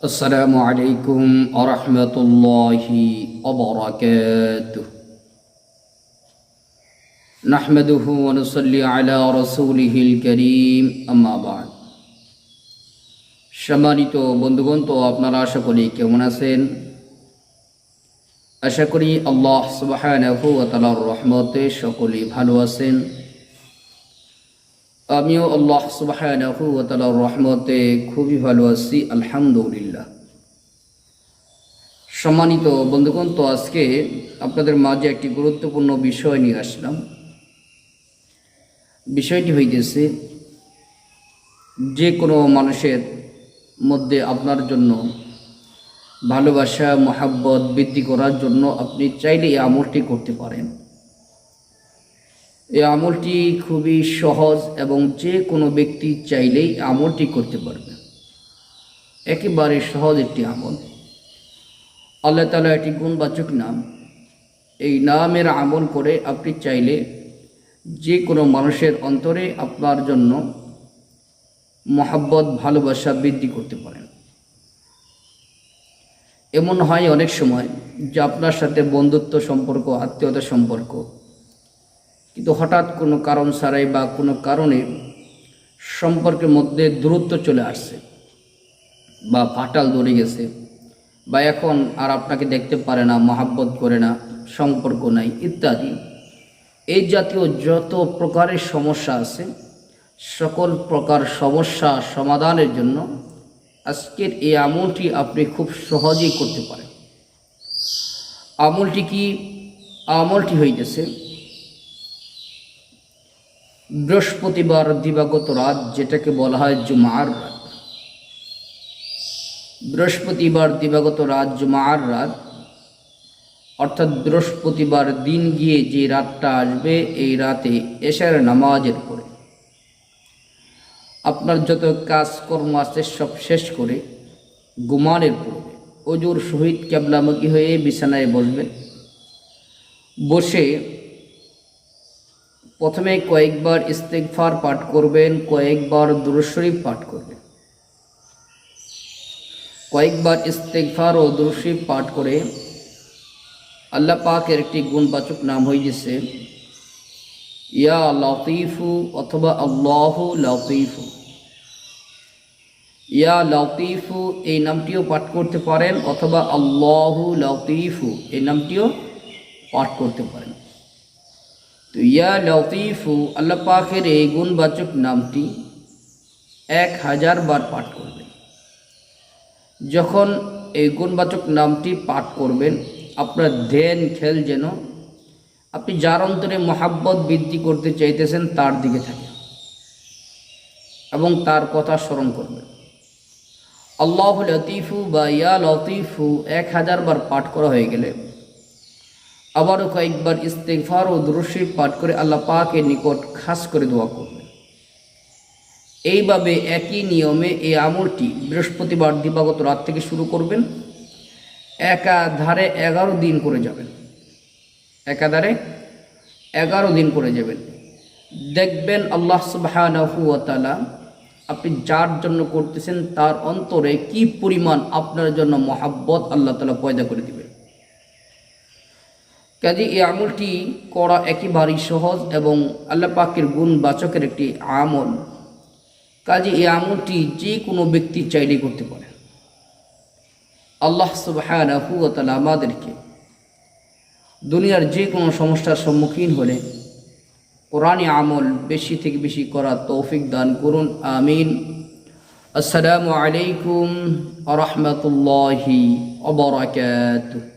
السلام عليكم ورحمة الله وبركاته نحمده ونصلي على رسوله الكريم أما بعد সম্মানিত বন্ধুগণ তো আপনারা আশা করি কেমন আছেন আশা করি আল্লাহ সুবাহানহু তালার রহমতে সকলেই ভালো আছেন আমিও আল্লাহ তালার রহমতে খুবই ভালো আছি, আলহামদুলিল্লাহ। সম্মানিত বন্ধুগণ, তো আজকে আপনাদের মাঝে একটি গুরুত্বপূর্ণ বিষয় নিয়ে আসলাম। বিষয়টি হইতেছে, যে কোনো মানুষের মধ্যে আপনার জন্য ভালোবাসা, মহাব্বত বৃদ্ধি করার জন্য আপনি চাইলে এই আমলটি করতে পারেন। এই আমলটি খুবই সহজ এবং যে কোনো ব্যক্তি চাইলেই আমলটি করতে পারবে। একেবারে সহজ একটি আমল। আল্লাহ তালা একটি গুণবাচক নাম। এই নামের আমল করে আপনি চাইলে যে কোনো মানুষের অন্তরে আপনার জন্য মহাব্বত, ভালোবাসা বৃদ্ধি করতে পারেন। এমন হয় অনেক সময় যে আপনার সাথে বন্ধুত্ব সম্পর্ক, আত্মীয়তা সম্পর্ক কিন্তু হঠাৎ কোনো কারণ ছাড়াই বা কোনো কারণে সম্পর্কের মধ্যে দূরত্ব চলে আসছে বা ফাটাল ধরে গেছে বা এখন আর আপনাকে দেখতে পারে না, মহাব্বত করে না, সম্পর্ক নাই, ইত্যাদি। এই জাতীয় যত প্রকারের সমস্যা আছে, সকল প্রকার সমস্যা সমাধানের জন্য আজকের এই আমলটি আপনি খুব সহজেই করতে পারেন। আমলটি কি? আমলটি হইতেছে বৃহস্পতিবার দিবাগত রাত যেটাকে বলা হয় জুমার রাত। বৃহস্পতিবার দিবাগত রাত জুমার রাত, অর্থাৎ বৃহস্পতিবার দিন গিয়ে যে রাতটা আসবে, এই রাতে এশার নামাজের পরে। আপনার যত কাজকর্ম আছে সব শেষ করে গুমানের পূর্বে অজুর শহীদ ক্যাবলামুখী হয়ে বিছানায় বসবেন। বসে প্রথমে কয়েকবার ইস্তেকফার পাঠ করবেন, কয়েকবার দুরশরীফ পাঠ করবেন। কয়েকবার ইস্তেকফার ও দুরশরীফ পাঠ করে আল্লাহ পাকের একটি গুণবাচক নাম হয়ে গেছে, ইয়া লতিফু অথবা আল্লাহ লতিফু। ইয়া লতিফু, এই নামটিও পাঠ করতে পারেন, অথবা আল্লাহ লতিফু, এই নামটিও পাঠ করতে পারেন। তো ইয়া লতিফু আল্লাহ পাকের এই গুণবাচক নামটি এক হাজার বার পাঠ করবেন যখন এই গুণবাচক নামটি পাঠ করবেন আপনার ধ্যান খেল যেন আপনি যার অন্তরে মহাব্বত বৃদ্ধি করতে চাইতেছেন তার দিকে থাকে এবং তার কথা স্মরণ করবেন আল্লাহ লতিফু বা ইয়া লতিফু এক হাজার বার পাঠ করা হয়ে গেলে আবারও কয়েকবার ইস্তেকফার ও দুরশি পাঠ করে আল্লাহ পাকের নিকট খাস করে দোয়া করবেন। এইভাবে একই নিয়মে এই আমলটি বৃহস্পতিবার দিবাগত রাত থেকে শুরু করবেন। একাধারে এগারো দিন করে যাবেন। একাধারে এগারো দিন করে যাবেন। দেখবেন আল্লাহ সুবাহানহুয়াতালা আপনি যার জন্য করতেছেন তার অন্তরে কি পরিমাণ আপনার জন্য মহাব্বত আল্লাহ তালা পয়দা করে দিবেন। কাজে এই আমলটি করা একেবারেই সহজ এবং আল্লাহ পাকের গুণ বাচকের একটি আমল। কাজে এই আমলটি যে কোনো ব্যক্তি চাইলেই করতে পারে আল্লাহ সুবাহানহুয়াতালা আমাদেরকে দুনিয়ার যে কোনো সমস্যার সম্মুখীন হলে কোরআনে আমল বেশি থেকে বেশি করা তৌফিক দান করুন, আমিন। আসসালামু আলাইকুম আ রহমতুল্লাহি অবরাকাতুহ